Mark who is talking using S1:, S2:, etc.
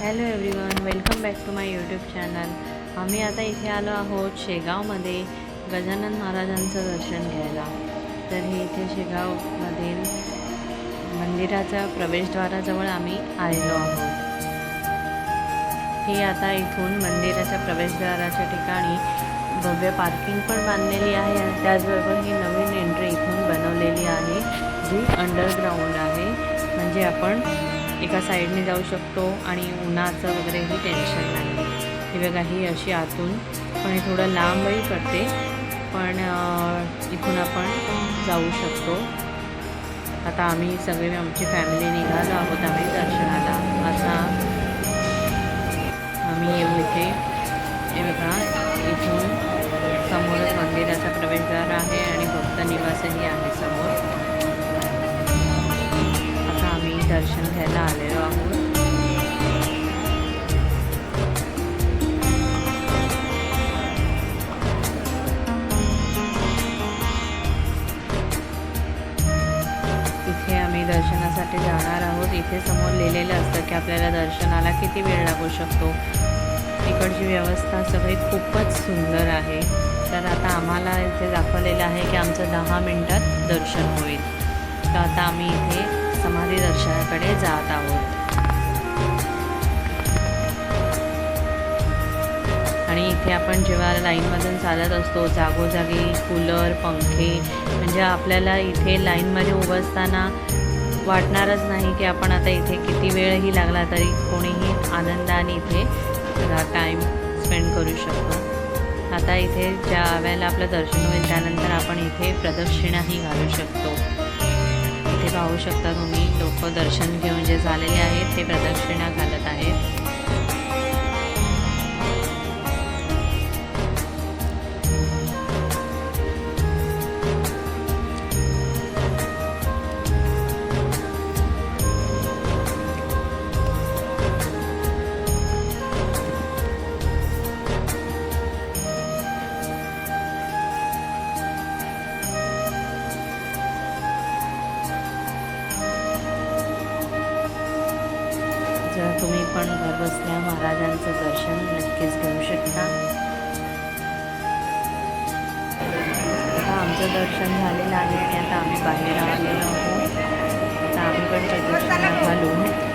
S1: Hello everyone welcome back to my YouTube channel आम्ही आता इथे आलो आहोत शेगावमध्ये गजानन महाराजांचं दर्शन घ्यायला. तर हे इथे शेगावमधील मंदिराच्या प्रवेशद्वाराजवळ आम्ही आलेलो आहोत. ही आता इथून मंदिराच्या प्रवेशद्वाराच्या ठिकाणी भव्य पार्किंग पण बांधलेली आहे आणि त्याचबरोबर ही नवीन एंट्री इथून बनवलेली आहे. जी अंडरग्राऊंड आहे. म्हणजे आपण एका साईडने जाऊ शकतो आणि उन्हाचं वगैरेही टेन्शन नाही. ही बघा ही अशी आतून पण हे थोडं लांबही पडते. पण इथून आपण जाऊ शकतो. आता आम्ही सगळे आमची फॅमिली निघालो आहोत आम्ही दर्शनाला. आता आम्ही येऊ इथे. हे बघा इथून समोरच मंदिराचा प्रवेशद्वार आहे आणि भक्त निवासही आहे समोर. दर्शन घ्यायला आलेलो आहोत. इथे आम्ही दर्शनासाठी जाणार आहोत. इथे समोर लिहिलेलं असतं की आपल्याला दर्शनाला किती वेळ लागू शकतो. इकडची व्यवस्था सगळी खूपच सुंदर आहे. तर आता आम्हाला इथे दाखवलेलं आहे की आमचं दहा मिनटात दर्शन होईल. तर आता आम्ही इथे समाधी दर्शनाकडे जात आहोत. आणि इथे आपण जेव्हा लाईनमधून चालत असतो जागोजागी कूलर पंखे म्हणजे आपल्याला इथे लाईनमध्ये उभं असताना वाटणारच नाही की आपण आता इथे किती वेळही लागला तरी कोणीही आनंदाने इथे टाईम स्पेंड करू शकतो. आता इथे ज्या वेळेला आपलं दर्शन होईल त्यानंतर आपण इथे प्रदक्षिणाही घालू शकतो. पाहू शकता तुम्ही. लोक दर्शन घेऊन जे झालेले आहेत ते प्रदक्षिणा घालत आहेत. तर तुम्ही पण घरबसल्या महाराजांचं दर्शन नक्कीच घेऊ शकता. आता आमचं दर्शन झालेलं आहे आणि आता आम्ही बाहेर आलेलो आहोत. आता आम्ही पण प्रदक्षिणा घालून